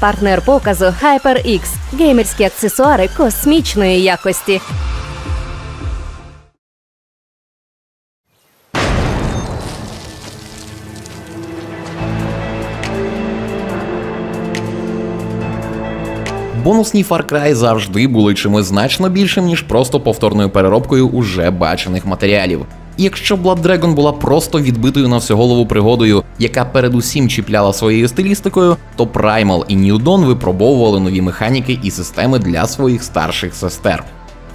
Партнер показу HyperX – геймерські аксесуари космічної якості. Бонусні Far Cry завжди були чимось значно більшим, ніж просто повторною переробкою уже бачених матеріалів. Якщо Blood Dragon була просто відбитою на всеголову пригодою, яка передусім чіпляла своєю стилістикою, то Primal і New Dawn випробовували нові механіки і системи для своїх старших сестер.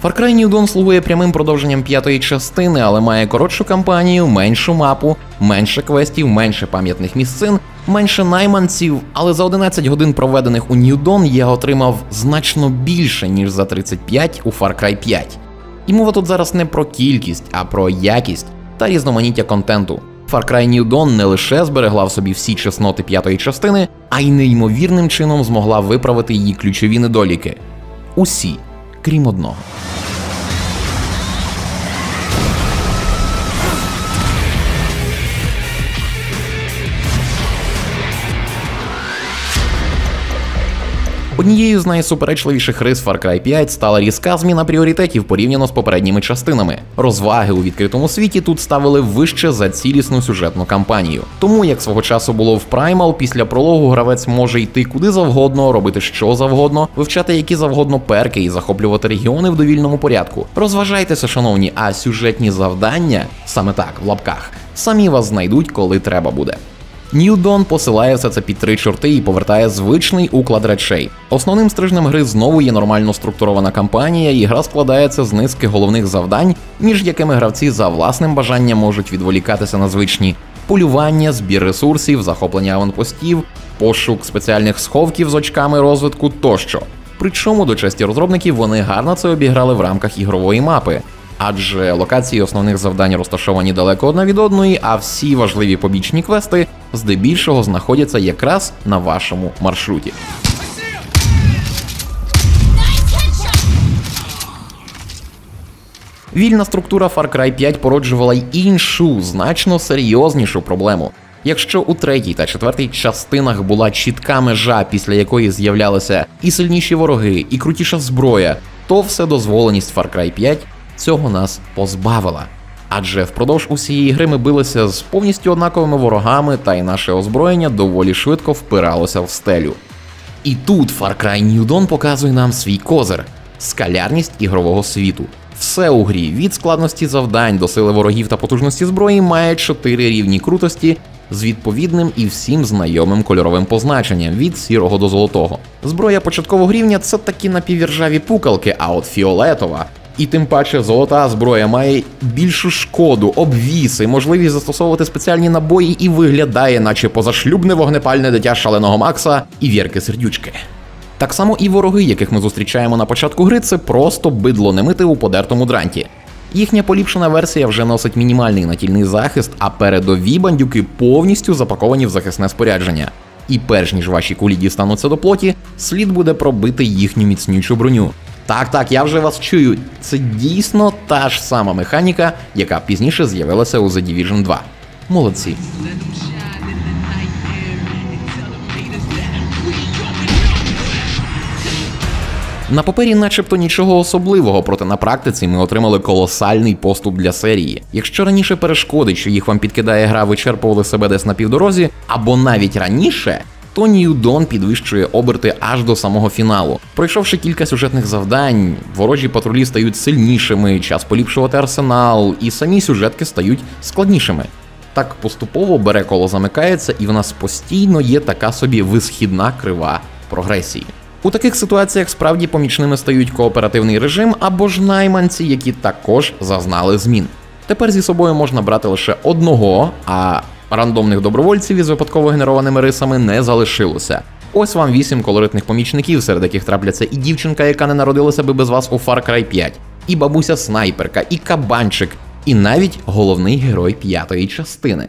Far Cry New Dawn слугує прямим продовженням п'ятої частини, але має коротшу кампанію, меншу мапу, менше квестів, менше пам'ятних місцин, менше найманців. Але за 11 годин проведених у New Dawn я отримав значно більше, ніж за 35 у Far Cry 5. І мова тут зараз не про кількість, а про якість та різноманіття контенту. Far Cry New Dawn не лише зберегла в собі всі чесноти п'ятої частини, а й неймовірним чином змогла виправити її ключові недоліки. Усі, крім одного. Однією з найсуперечливіших рис Far Cry 5 стала різка зміна пріоритетів порівняно з попередніми частинами. Розваги у відкритому світі тут ставили вище за цілісну сюжетну кампанію. Тому як свого часу було в Primal, після прологу гравець може йти куди завгодно, робити що завгодно, вивчати які завгодно перки і захоплювати регіони в довільному порядку. Розважайтеся, шановні, а сюжетні завдання саме так в лапках самі вас знайдуть, коли треба буде. Dawn посилає все це під три чорти і повертає звичний уклад речей. Основним стрижнем гри знову є нормально структурована кампанія, і гра складається з низки головних завдань, між якими гравці за власним бажанням можуть відволікатися на звичні полювання, збір ресурсів, захоплення аванпостів, пошук спеціальних сховків з очками розвитку тощо. Причому до честі розробників вони гарно це обіграли в рамках ігрової мапи. Адже локації основних завдань розташовані далеко одна від одної, а всі важливі побічні квести здебільшого знаходяться якраз на вашому маршруті. Вільна структура Far Cry 5 породжувала й іншу, значно серйознішу проблему. Якщо у третій та четвертій частинах була чітка межа, після якої з'являлися і сильніші вороги, і крутіша зброя, то вседозволеність Far Cry 5 цього нас позбавила. Адже впродовж усієї гри ми билися з повністю однаковими ворогами, та й наше озброєння доволі швидко впиралося в стелю. І тут Far Cry New Dawn показує нам свій козир скалярність ігрового світу. Все у грі від складності завдань до сили ворогів та потужності зброї має чотири рівні крутості з відповідним і всім знайомим кольоровим позначенням від сірого до золотого. Зброя початкового рівня це такі напівіржаві пукалки, а от фіолетова і тим паче золота зброя має більшу шкоду, обвіси, можливість застосовувати спеціальні набої і виглядає, наче позашлюбне вогнепальне дитя шаленого Макса і вірки сердючки. Так само і вороги, яких ми зустрічаємо на початку гри, це просто бидло немити у подертому дранті. Їхня поліпшена версія вже носить мінімальний натільний захист, а передові бандюки повністю запаковані в захисне спорядження. І перш ніж ваші кулі дістануться до плоті, слід буде пробити їхню міцнючу броню. Так, так, я вже вас чую. Це дійсно та ж сама механіка, яка пізніше з'явилася у The Division 2. Молодці. На папері, начебто, нічого особливого, проте на практиці ми отримали колосальний поступ для серії. Якщо раніше перешкоди, що їх вам підкидає гра, вичерпували себе десь на півдорозі, або навіть раніше, то New Dawn підвищує оберти аж до самого фіналу. Пройшовши кілька сюжетних завдань, ворожі патрулі стають сильнішими, час поліпшувати арсенал, і самі сюжетки стають складнішими. Так поступово бере коло замикається, і в нас постійно є така собі висхідна крива прогресії. У таких ситуаціях справді помічними стають кооперативний режим або ж найманці, які також зазнали змін. Тепер зі собою можна брати лише одного, а Рандомних добровольців із випадково генерованими рисами не залишилося. Ось вам вісім колоритних помічників, серед яких трапляться і дівчинка, яка не народилася би без вас у Far Cry 5, і бабуся снайперка, і кабанчик, і навіть головний герой п'ятої частини.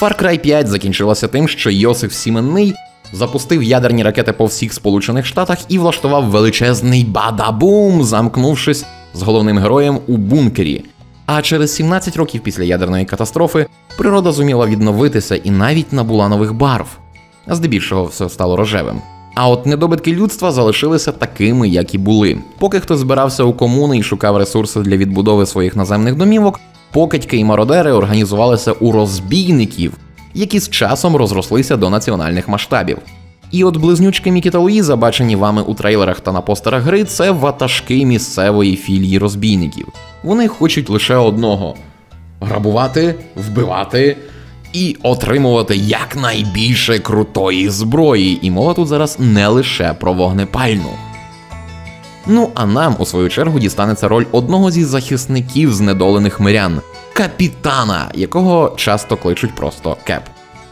Far Cry 5 закінчилася тим, що Йосиф Сіменний запустив ядерні ракети по всіх Сполучених Штатах і влаштував величезний бадабум, замкнувшись з головним героєм у бункері. А через 17 років після ядерної катастрофи природа зуміла відновитися і навіть набула нових барв. здебільшого все стало рожевим. А от недобитки людства залишилися такими, як і були. Поки хтось збирався у комуни і шукав ресурси для відбудови своїх наземних домівок, покидьки і мародери організувалися у розбійників, які з часом розрослися до національних масштабів. І от близнючки Мікі та Луїза, бачені вами у трейлерах та на постерах гри, це ватажки місцевої філії розбійників. Вони хочуть лише одного: грабувати, вбивати і отримувати якнайбільше крутої зброї. І мова тут зараз не лише про вогнепальну. Ну а нам, у свою чергу, дістанеться роль одного зі захисників знедолених мирян капітана, якого часто кличуть просто кеп.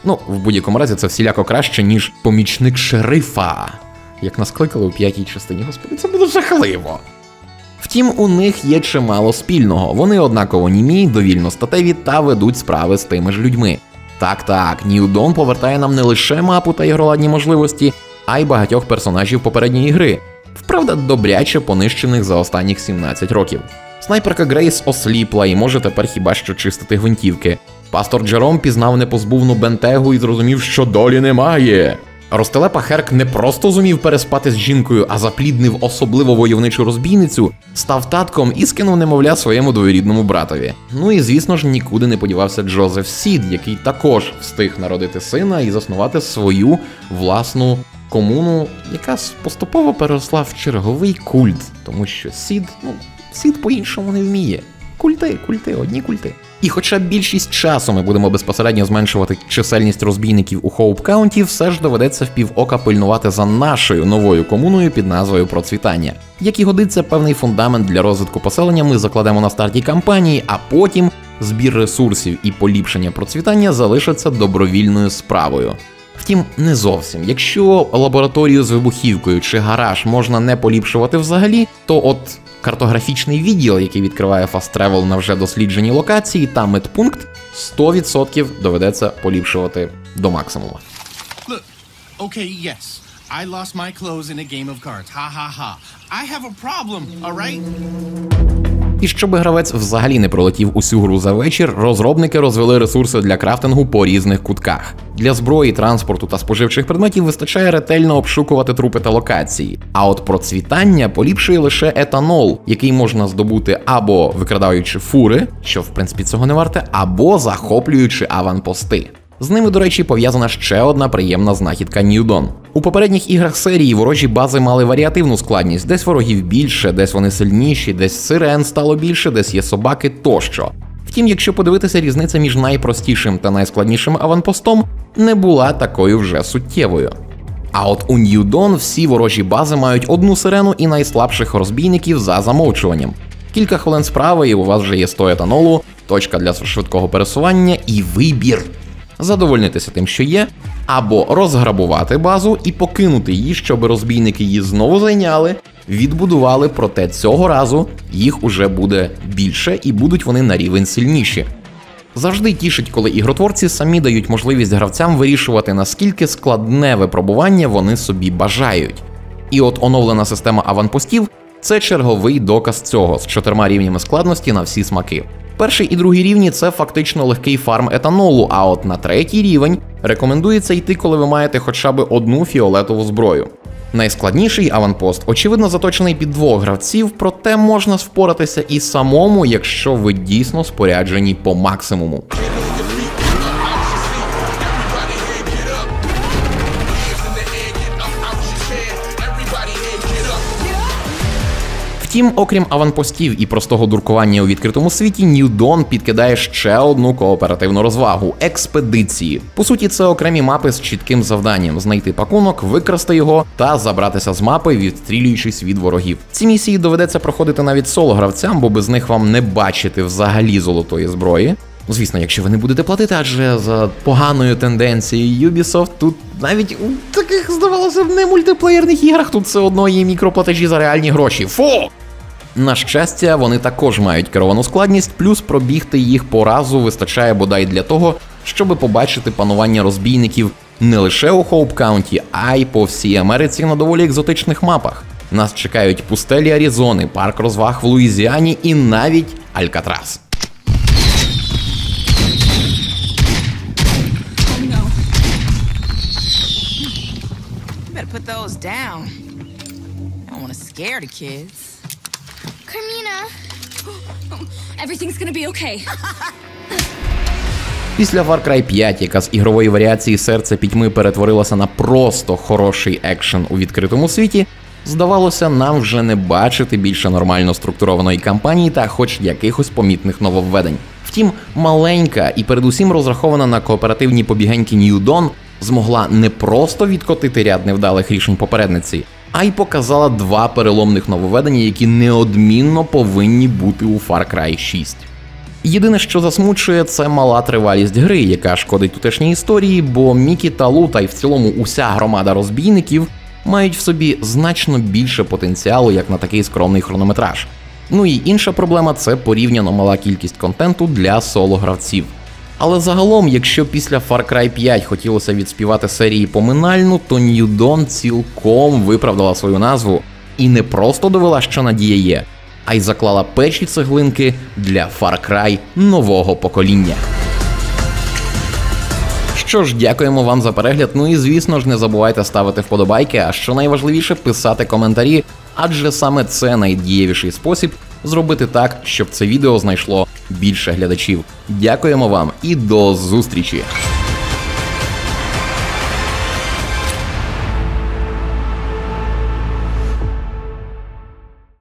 Ну, в будь-якому разі, це всіляко краще, ніж помічник шерифа. Як нас кликали у п'ятій частині, господи, це буде жахливо. Втім, у них є чимало спільного. Вони однаково німі, довільно статеві та ведуть справи з тими ж людьми. Так, так, Ньюдон повертає нам не лише мапу та ігроладні можливості, а й багатьох персонажів попередньої гри. Вправда, добряче понищених за останніх 17 років. Снайперка Грейс осліпла і може тепер хіба що чистити гвинтівки. Пастор Джером пізнав непозбувну бентегу і зрозумів, що долі немає. Ростелепа Херк не просто зумів переспати з жінкою, а запліднив особливо войовничу розбійницю, став татком і скинув немовля своєму двоюрідному братові. Ну і звісно ж нікуди не подівався Джозеф Сід, який також встиг народити сина і заснувати свою власну комуну, яка поступово переросла в черговий культ, тому що Сід, ну, Сід по-іншому не вміє. Культи, культи, одні культи. І хоча більшість часу ми будемо безпосередньо зменшувати чисельність розбійників у Хоуп Каунті, все ж доведеться в півока пильнувати за нашою новою комуною під назвою Процвітання. Як і годиться певний фундамент для розвитку поселення, ми закладемо на старті кампанії, а потім збір ресурсів і поліпшення процвітання залишаться добровільною справою. Втім, не зовсім. Якщо лабораторію з вибухівкою чи гараж можна не поліпшувати взагалі, то от картографічний відділ, який відкриває Fast Travel на вже досліджені локації, та медпункт 100% доведеться поліпшувати до максимуму. Окей, yes. I lost my clothes in a game of cards. Ha ha ha. I have a problem, alright? І щоб гравець взагалі не пролетів усю гру за вечір, розробники розвели ресурси для крафтингу по різних кутках. Для зброї, транспорту та споживчих предметів вистачає ретельно обшукувати трупи та локації. А от процвітання поліпшує лише етанол, який можна здобути або викрадаючи фури, що в принципі цього не варте, або захоплюючи аванпости. З ними, до речі, пов'язана ще одна приємна знахідка Ньюдон. У попередніх іграх серії ворожі бази мали варіативну складність, десь ворогів більше, десь вони сильніші, десь сирен стало більше, десь є собаки тощо. Втім, якщо подивитися, різниця між найпростішим та найскладнішим аванпостом не була такою вже суттєвою. А от у Ньюдон всі ворожі бази мають одну сирену і найслабших розбійників за замовчуванням. Кілька хвилин справи, і у вас вже є 100 етанолу, точка для швидкого пересування і вибір задовольнитися тим, що є, або розграбувати базу і покинути її, щоб розбійники її знову зайняли, відбудували, проте цього разу їх уже буде більше і будуть вони на рівень сильніші. Завжди тішить, коли ігротворці самі дають можливість гравцям вирішувати, наскільки складне випробування вони собі бажають. І от оновлена система аванпостів це черговий доказ цього з чотирма рівнями складності на всі смаки. Перший і другий рівні це фактично легкий фарм етанолу, а от на третій рівень рекомендується йти, коли ви маєте хоча б одну фіолетову зброю. Найскладніший аванпост, очевидно, заточений під двох гравців, проте можна впоратися і самому, якщо ви дійсно споряджені по максимуму. Втім, окрім аванпостів і простого дуркування у відкритому світі, Ньюдон підкидає ще одну кооперативну розвагу експедиції. По суті, це окремі мапи з чітким завданням: знайти пакунок, викрасти його та забратися з мапи, відстрілюючись від ворогів. Ці місії доведеться проходити навіть соло гравцям, бо без них вам не бачити взагалі золотої зброї. Звісно, якщо ви не будете платити, адже за поганою тенденцією Ubisoft тут навіть у таких здавалося б не мультиплеєрних іграх тут все одно є мікроплатежі за реальні гроші. Фу! На щастя, вони також мають керовану складність, плюс пробігти їх по разу вистачає бодай для того, щоб побачити панування розбійників не лише у Хоуп Каунті, а й по всій Америці на доволі екзотичних мапах. Нас чекають пустелі Аризони, парк розваг в Луїзіані і навіть Алькатрас. Put those down. I don't want to scare the kids. Everything's gonna be okay. Після Far Cry 5, яка з ігрової варіації серце пітьми перетворилася на просто хороший екшен у відкритому світі, здавалося, нам вже не бачити більше нормально структурованої кампанії та хоч якихось помітних нововведень. Втім, маленька і передусім розрахована на кооперативні побігеньки New Dawn змогла не просто відкотити ряд невдалих рішень попередниці, а й показала два переломних нововведення, які неодмінно повинні бути у Far Cry 6. Єдине, що засмучує, це мала тривалість гри, яка шкодить тутешній історії, бо Мікі та Лу, та в цілому уся громада розбійників мають в собі значно більше потенціалу, як на такий скромний хронометраж. Ну і інша проблема це порівняно мала кількість контенту для соло-гравців. Але загалом, якщо після Far Cry 5 хотілося відспівати серії поминальну, то New Dawn цілком виправдала свою назву і не просто довела, що надія є, а й заклала перші цеглинки для Far Cry нового покоління. Що ж, дякуємо вам за перегляд. Ну і звісно ж, не забувайте ставити вподобайки, а що найважливіше, писати коментарі, адже саме це найдієвіший спосіб зробити так, щоб це відео знайшло більше глядачів. Дякуємо вам і до зустрічі!